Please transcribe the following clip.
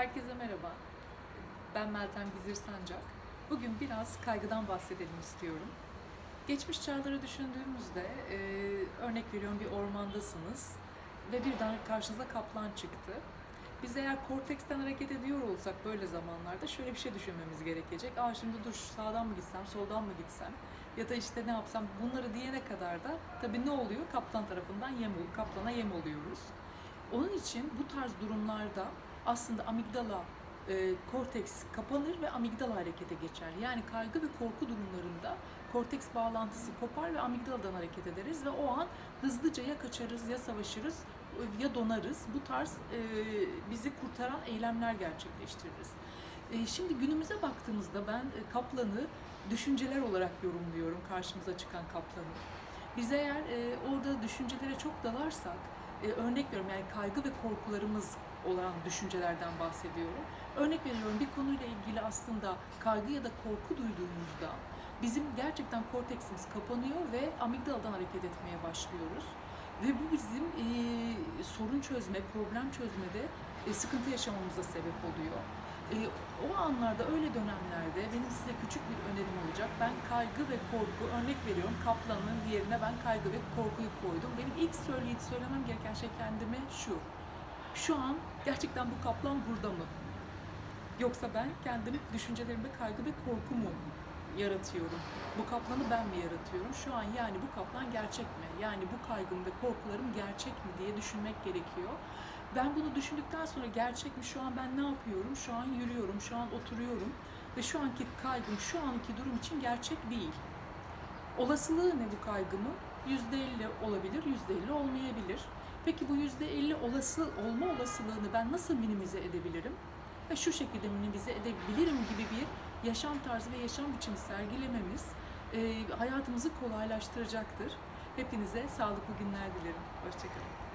Herkese merhaba. Ben Meltem Gizir Sancak. Bugün biraz kaygıdan bahsedelim istiyorum. Geçmiş çağları düşündüğümüzde, e, örnek veriyorum bir ormandasınız ve birden karşınıza kaplan çıktı. Biz eğer korteksten hareket ediyor olsak böyle zamanlarda şöyle bir şey düşünmemiz gerekecek. Aa şimdi dur sağdan mı gitsem, soldan mı gitsem ya da işte ne yapsam bunları diyene kadar da tabii ne oluyor? Kaplan tarafından yem, kaplana yem oluyoruz. Onun için bu tarz durumlarda aslında amigdala, e, korteks kapanır ve amigdala harekete geçer. Yani kaygı ve korku durumlarında korteks bağlantısı kopar ve amigdaladan hareket ederiz ve o an hızlıca ya kaçarız ya savaşırız ya donarız. Bu tarz e, bizi kurtaran eylemler gerçekleştiririz. E, şimdi günümüze baktığımızda ben e, kaplanı düşünceler olarak yorumluyorum karşımıza çıkan kaplanı. Biz eğer e, orada düşüncelere çok dalarsak, e, örnek veriyorum yani kaygı ve korkularımız olan düşüncelerden bahsediyorum. Örnek veriyorum bir konuyla ilgili aslında kaygı ya da korku duyduğumuzda bizim gerçekten korteksimiz kapanıyor ve amigdaladan hareket etmeye başlıyoruz. Ve bu bizim e, sorun çözme, problem çözmede e, sıkıntı yaşamamıza sebep oluyor. E, o anlarda, öyle dönemlerde benim size önerim olacak. Ben kaygı ve korku, örnek veriyorum kaplanın yerine ben kaygı ve korkuyu koydum. Benim ilk söyleyip söylemem gereken şey kendime şu. Şu an gerçekten bu kaplan burada mı? Yoksa ben kendim düşüncelerimde kaygı ve korku mu yaratıyorum? Bu kaplanı ben mi yaratıyorum? Şu an yani bu kaplan gerçek mi? Yani bu kaygım ve korkularım gerçek mi diye düşünmek gerekiyor. Ben bunu düşündükten sonra gerçek mi? Şu an ben ne yapıyorum? Şu an yürüyorum, şu an oturuyorum ve şu anki kaygım şu anki durum için gerçek değil. Olasılığı ne bu kaygımın? %50 olabilir, %50 olmayabilir. Peki bu %50 olası olma olasılığını ben nasıl minimize edebilirim? Ve şu şekilde minimize edebilirim gibi bir yaşam tarzı ve yaşam biçimi sergilememiz e, hayatımızı kolaylaştıracaktır. Hepinize sağlıklı günler dilerim. Hoşçakalın.